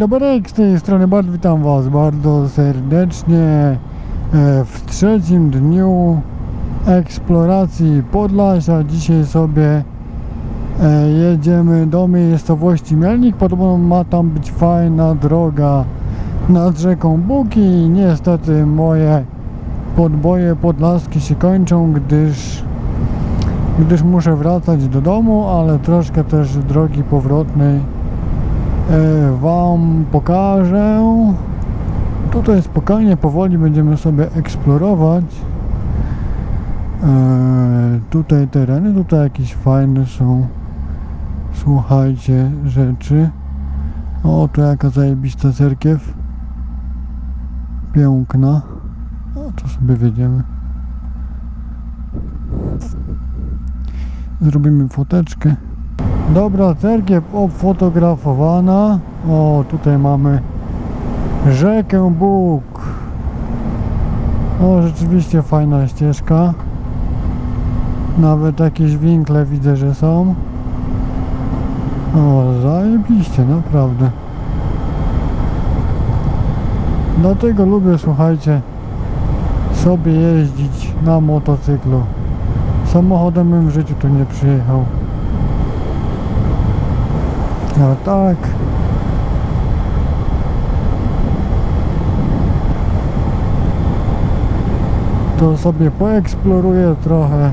dobry, z tej strony Bart, witam Was bardzo serdecznie e, w trzecim dniu eksploracji Podlasia. Dzisiaj sobie e, jedziemy do miejscowości Mielnik. Podobno ma tam być fajna droga nad rzeką Buki. Niestety moje podboje podlaskie się kończą, gdyż gdyż muszę wracać do domu, ale troszkę też drogi powrotnej Wam pokażę. Tutaj spokojnie, powoli będziemy sobie eksplorować. E, tutaj tereny, tutaj jakieś fajne są, słuchajcie, rzeczy. O, tu jaka zajebista cerkiew. Piękna. O, to sobie wiedziemy. Zrobimy foteczkę. Dobra, cerkiew obfotografowana. O, tutaj mamy rzekę Bóg. O, rzeczywiście fajna ścieżka. Nawet jakieś winkle widzę, że są. O, zajebiście, naprawdę. Dlatego lubię, słuchajcie, sobie jeździć na motocyklu. Samochodem bym w życiu tu nie przyjechał. A tak. To sobie poeksploruję trochę.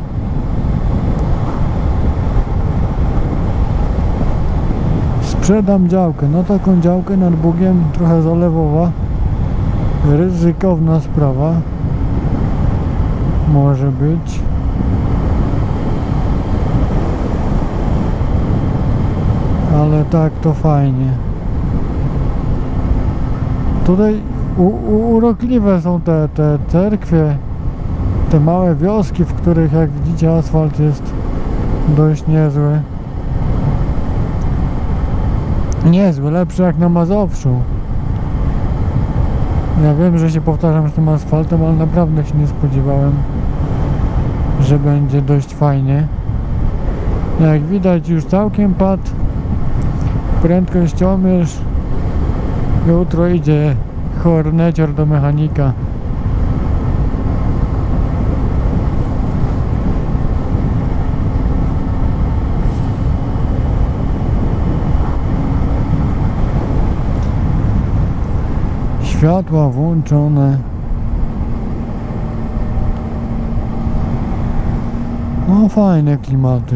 Sprzedam działkę. No taką działkę nad Bugiem trochę zalewowa. Ryzykowna sprawa. Może być. Ale tak to fajnie. Tutaj u, u, urokliwe są te, te cerkwie, te małe wioski, w których jak widzicie asfalt jest dość niezły. Niezły, lepszy jak na Mazowszu. Ja wiem, że się powtarzam z tym asfaltem, ale naprawdę się nie spodziewałem, że będzie dość fajnie. Jak widać już całkiem padł prędkościomierz jutro idzie hornecior do mechanika. Światła włączone. No fajne klimaty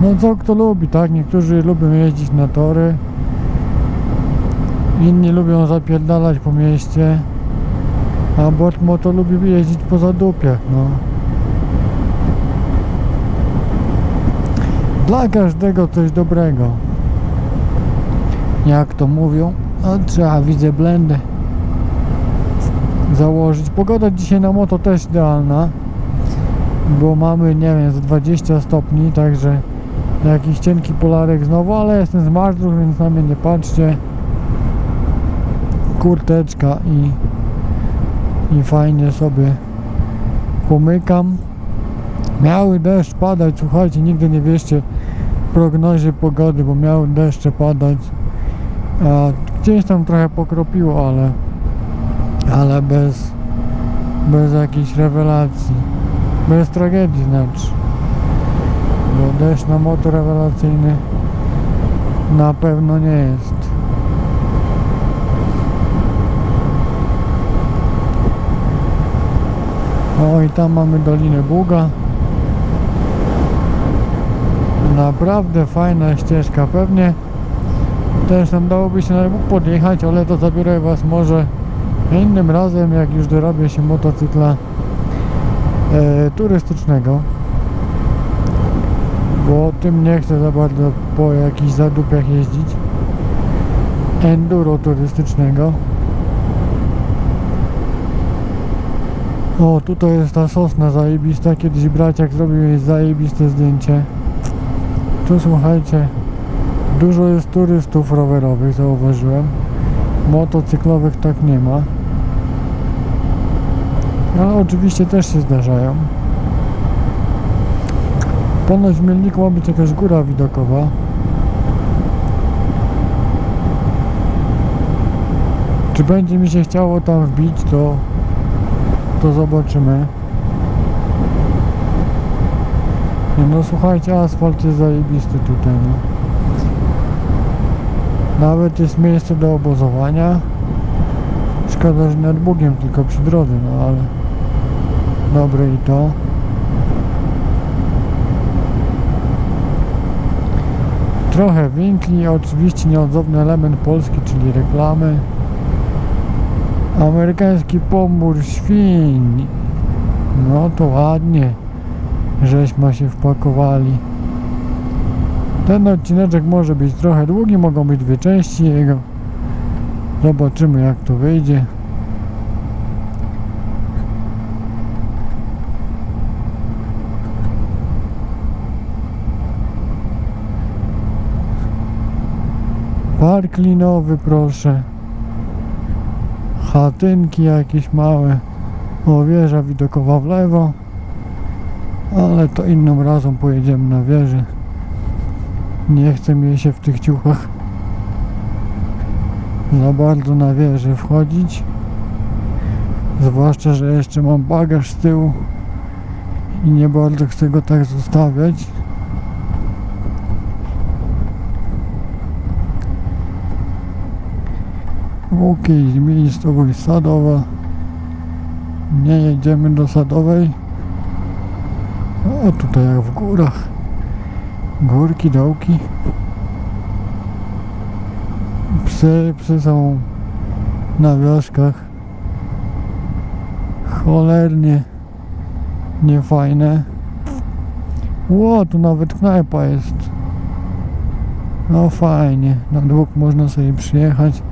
no co kto lubi, tak? Niektórzy lubią jeździć na tory. Inni lubią zapierdalać po mieście. A Bort Moto lubi jeździć po zadupiach, no. Dla każdego coś dobrego. Jak to mówią? No, trzeba, widzę, blendę założyć. Pogoda dzisiaj na moto też idealna. Bo mamy, nie wiem, z 20 stopni, także Jakiś cienki polarek znowu, ale jestem z Marzów, więc na mnie nie patrzcie. Kurteczka i, i fajnie sobie pomykam. Miały deszcz padać, słuchajcie, nigdy nie wierzcie prognozie pogody, bo miały deszcze padać. A gdzieś tam trochę pokropiło, ale ale bez bez jakiejś rewelacji. Bez tragedii znaczy deszcz na motor rewelacyjny na pewno nie jest. O i tam mamy Dolinę Buga. Naprawdę fajna ścieżka. Pewnie też tam dałoby się na podjechać, ale to zabiorę Was może innym razem, jak już dorobię się motocykla e, turystycznego bo tym nie chcę za bardzo po jakichś zadupiach jeździć. Enduro turystycznego. O tutaj jest ta sosna zajebista. Kiedyś braciak zrobił jej zajebiste zdjęcie. Tu słuchajcie dużo jest turystów rowerowych zauważyłem. Motocyklowych tak nie ma. Ale oczywiście też się zdarzają Ponoć w Mielniku ma być jakaś góra widokowa. Czy będzie mi się chciało tam wbić, to, to zobaczymy. Nie no słuchajcie, asfalt jest zajebisty tutaj, no. Nawet jest miejsce do obozowania. Szkoda, że nad Bugiem, tylko przy drodze, no ale dobre i to. Trochę winkli, oczywiście nieodzowny element polski, czyli reklamy. Amerykański pomór świń. No to ładnie, żeśmy się wpakowali. Ten odcineczek może być trochę długi, mogą być dwie części jego. Zobaczymy jak to wyjdzie. Park linowy proszę. Chatynki jakieś małe. O wieża widokowa w lewo. Ale to innym razem pojedziemy na wieżę. Nie chcę mi się w tych ciuchach za bardzo na wieżę wchodzić. Zwłaszcza, że jeszcze mam bagaż z tyłu i nie bardzo chcę go tak zostawiać. Okej, miejscowość sadowa. Nie jedziemy do sadowej. O, tutaj jak w górach. Górki, dołki. Psy, psy są na wioskach. Cholernie niefajne. Ło, tu nawet knajpa jest. No fajnie, na dwóch można sobie przyjechać.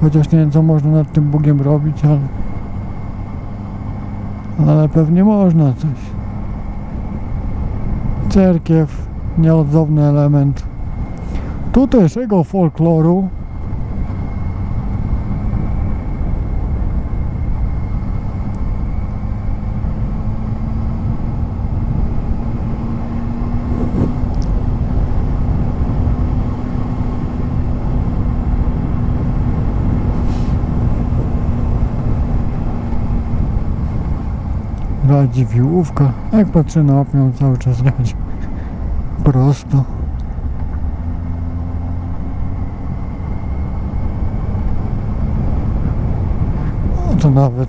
Chociaż nie wiem co można nad tym Bugiem robić, ale... Ale pewnie można coś. Cerkiew, nieodzowny element tutejszego folkloru. Radziwiłówka. Jak patrzę na opnią cały czas jechać prosto. O, to nawet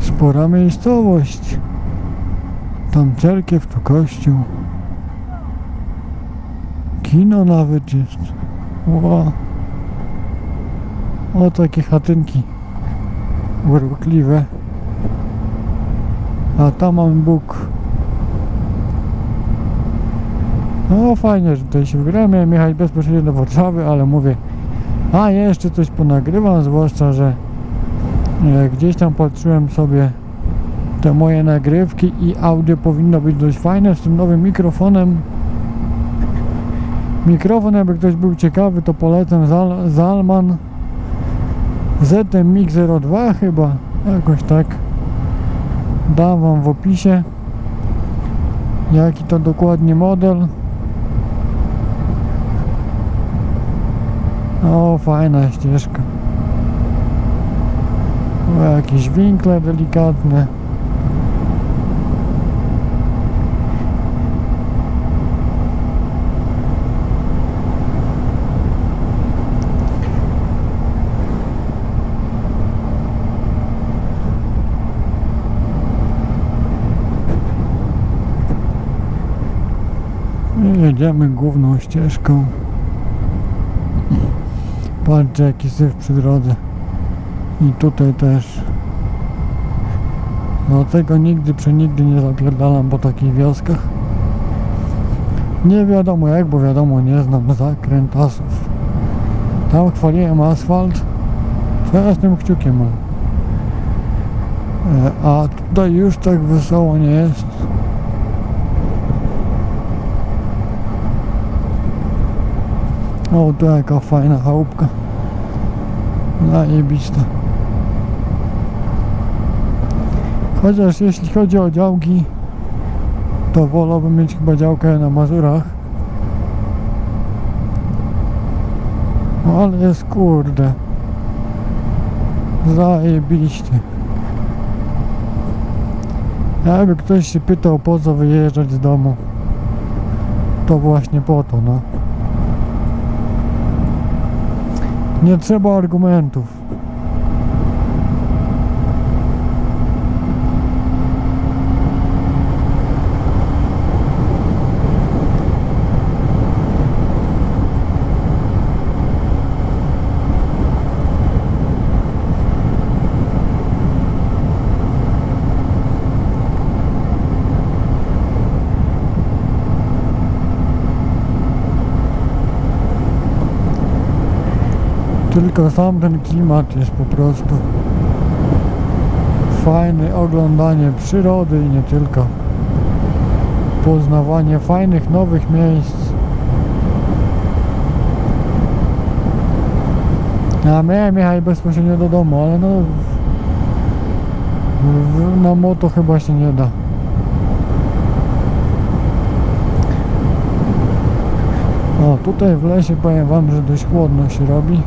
spora miejscowość. Tam cerkiew, tu kościół. Kino nawet jest. Ła. O, takie chatynki urokliwe. A tam mam Bóg. No fajnie, że tutaj się wygrałem. Miałem jechać bezpośrednio do Warszawy, ale mówię, a jeszcze coś ponagrywam, zwłaszcza, że e, gdzieś tam patrzyłem sobie te moje nagrywki i audio powinno być dość fajne z tym nowym mikrofonem. Mikrofon, jakby ktoś był ciekawy, to polecam Zal Zalman ZM Mix 02 chyba, jakoś tak. Dam wam w opisie jaki to dokładnie model. O, fajna ścieżka. O, jakieś winkle delikatne. I Jedziemy główną ścieżką. Patrzcie jaki syf przy drodze. I tutaj też. No tego nigdy przenigdy nie zapierdalam po takich wioskach. Nie wiadomo jak, bo wiadomo nie znam zakrętasów. Tam chwaliłem asfalt. Co z tym kciukiem mam? E, A tutaj już tak wesoło nie jest. O, tu jaka fajna chałupka. Zajebista. Chociaż jeśli chodzi o działki, to wolałbym mieć chyba działkę na Mazurach. No ale jest kurde. Zajebiście. Jakby ktoś się pytał po co wyjeżdżać z domu, to właśnie po to, no. Nie trzeba argumentów. Tylko sam ten klimat jest po prostu fajny, oglądanie przyrody i nie tylko. Poznawanie fajnych, nowych miejsc. Ja miałem jechać bezpośrednio do domu, ale no na moto chyba się nie da. O, tutaj w lesie powiem wam, że dość chłodno się robi.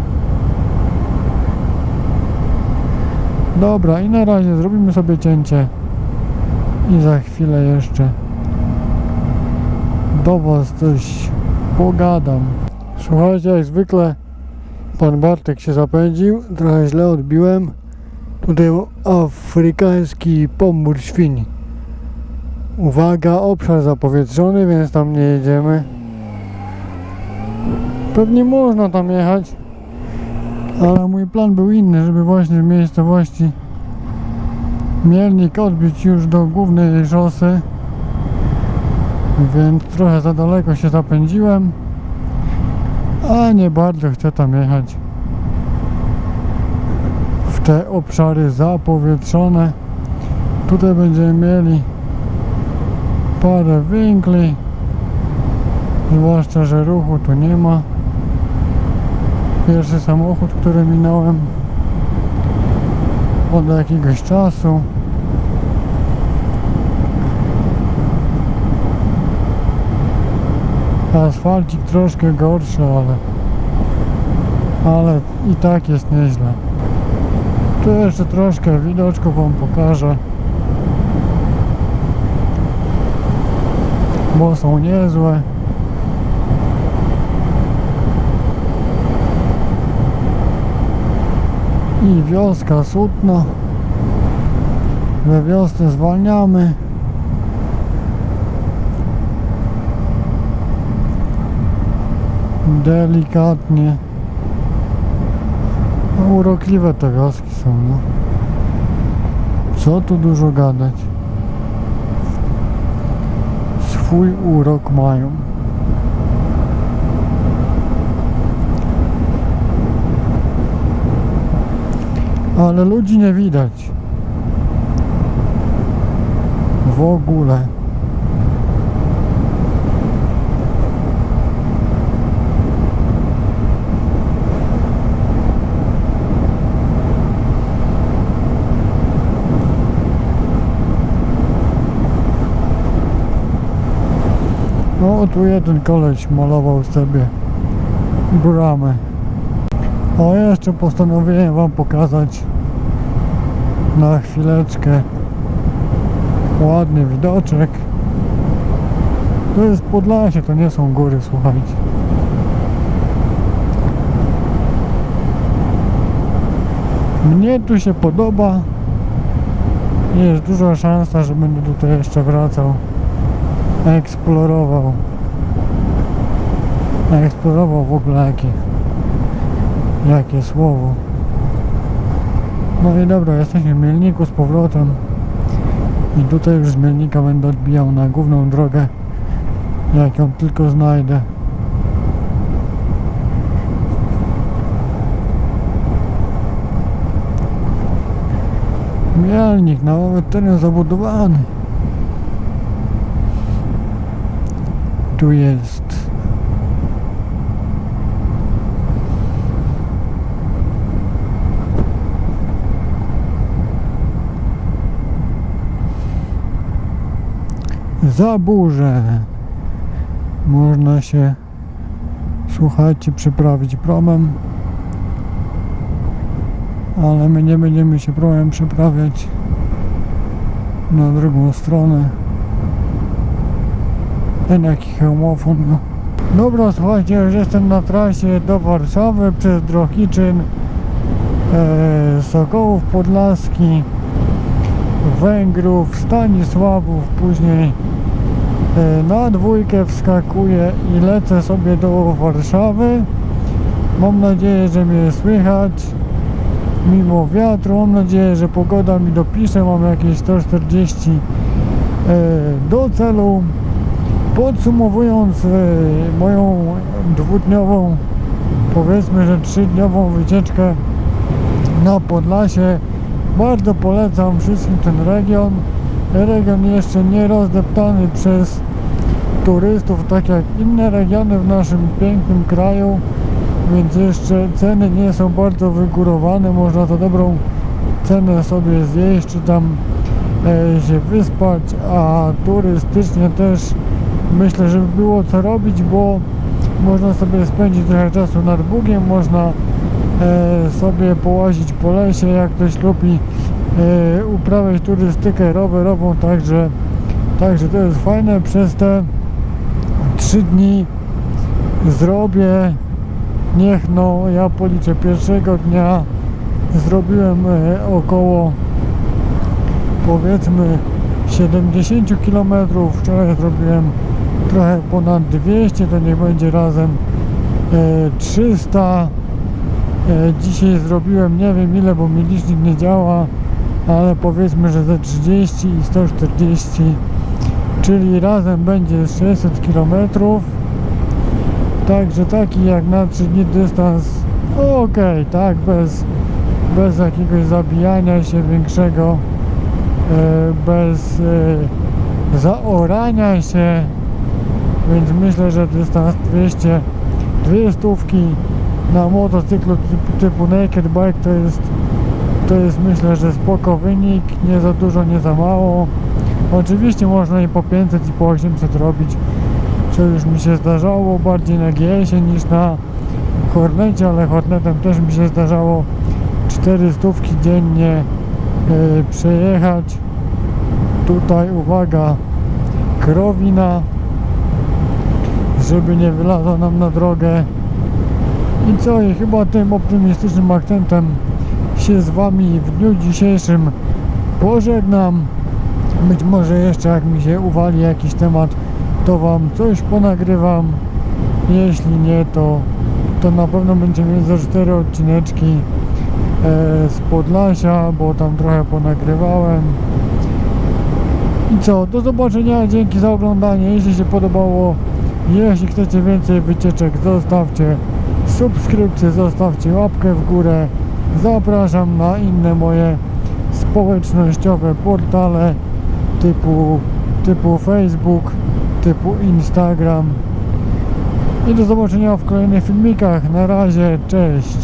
Dobra, i na razie zrobimy sobie cięcie. I za chwilę jeszcze do Was coś pogadam. Słuchajcie, jak zwykle pan Bartek się zapędził, trochę źle odbiłem. Tutaj afrykański pomór świń. Uwaga, obszar zapowietrzony, więc tam nie jedziemy. Pewnie można tam jechać, ale mój plan był inny, żeby właśnie w miejscowości Mielnik odbić już do głównej szosy więc trochę za daleko się zapędziłem a nie bardzo chcę tam jechać. W te obszary zapowietrzone. Tutaj będziemy mieli parę winkli zwłaszcza, że ruchu tu nie ma pierwszy samochód, który minąłem od jakiegoś czasu. Asfalcik troszkę gorszy, ale ale i tak jest nieźle. Tu jeszcze troszkę widoczku wam pokażę. Bo są niezłe. I wioska Sutno. We wiosce zwalniamy. Delikatnie. No, urokliwe te wioski są no. co tu dużo gadać? Swój urok mają ale ludzi nie widać w ogóle No tu jeden koleś malował sobie bramę. O jeszcze postanowiłem wam pokazać na chwileczkę ładny widoczek. To jest Podlasie, to nie są góry, słuchajcie. Mnie tu się podoba. Jest duża szansa, że będę tutaj jeszcze wracał. Eksplorował. Eksplorował w ogóle jakie, jakie słowo. No i dobra, jesteśmy w Mielniku z powrotem. I tutaj już z Mielnika będę odbijał na główną drogę, jak ją tylko znajdę. Mielnik, nawet teren zabudowany. Tu jest. Za burzę można się słuchajcie przeprawić promem ale my nie będziemy się próbowałem przeprawiać na drugą stronę. Ten jaki hełmofon, no. Dobra, słuchajcie, już jestem na trasie do Warszawy przez Drohiczyn, e, Sokołów Podlaski, Węgrów, Stanisławów, później na dwójkę wskakuję i lecę sobie do Warszawy. Mam nadzieję, że mnie słychać mimo wiatru. Mam nadzieję, że pogoda mi dopisze. Mam jakieś 140 e, do celu. Podsumowując e, moją dwudniową, powiedzmy, że trzydniową wycieczkę na Podlasie, bardzo polecam wszystkim ten region. Region jeszcze nie rozdeptany przez turystów, tak jak inne regiony w naszym pięknym kraju, więc jeszcze ceny nie są bardzo wygórowane. Można za dobrą cenę sobie zjeść, czy tam e, się wyspać, a turystycznie też myślę, że było co robić, bo można sobie spędzić trochę czasu nad Bugiem, można e, sobie połazić po lesie, jak ktoś lubi uprawiać turystykę rowerową, także, także to jest fajne. Przez te trzy dni zrobię, niech no ja policzę. Pierwszego dnia zrobiłem e, około powiedzmy 70 km, wczoraj zrobiłem trochę ponad 200, to niech będzie razem e, 300 e, dzisiaj zrobiłem nie wiem ile, bo mi licznik nie działa ale powiedzmy, że ze 30 i 140 czyli razem będzie 600 km także taki jak na 3 dni dystans ok, tak, bez, bez jakiegoś zabijania się większego e, bez e, zaorania się. Więc myślę, że dystans 200 dwie stówki na motocyklu typu Naked Bike to jest to jest myślę, że spoko wynik. Nie za dużo, nie za mało. Oczywiście można i po 500 i po 800 robić co już mi się zdarzało bardziej na GS-ie niż na Hornecie, ale Hornetem też mi się zdarzało 4 stówki dziennie yy, przejechać. Tutaj uwaga krowina żeby nie wylazła nam na drogę. I co i chyba tym optymistycznym akcentem się z wami w dniu dzisiejszym pożegnam. Być może jeszcze jak mi się uwali jakiś temat to wam coś ponagrywam. Jeśli nie to to na pewno będziemy za cztery odcineczki e, z Podlasia bo tam trochę ponagrywałem. I co, do zobaczenia, dzięki za oglądanie, jeśli się podobało jeśli chcecie więcej wycieczek zostawcie subskrypcję, zostawcie łapkę w górę zapraszam na inne moje społecznościowe portale typu, typu Facebook typu Instagram. I do zobaczenia w kolejnych filmikach. Na razie, cześć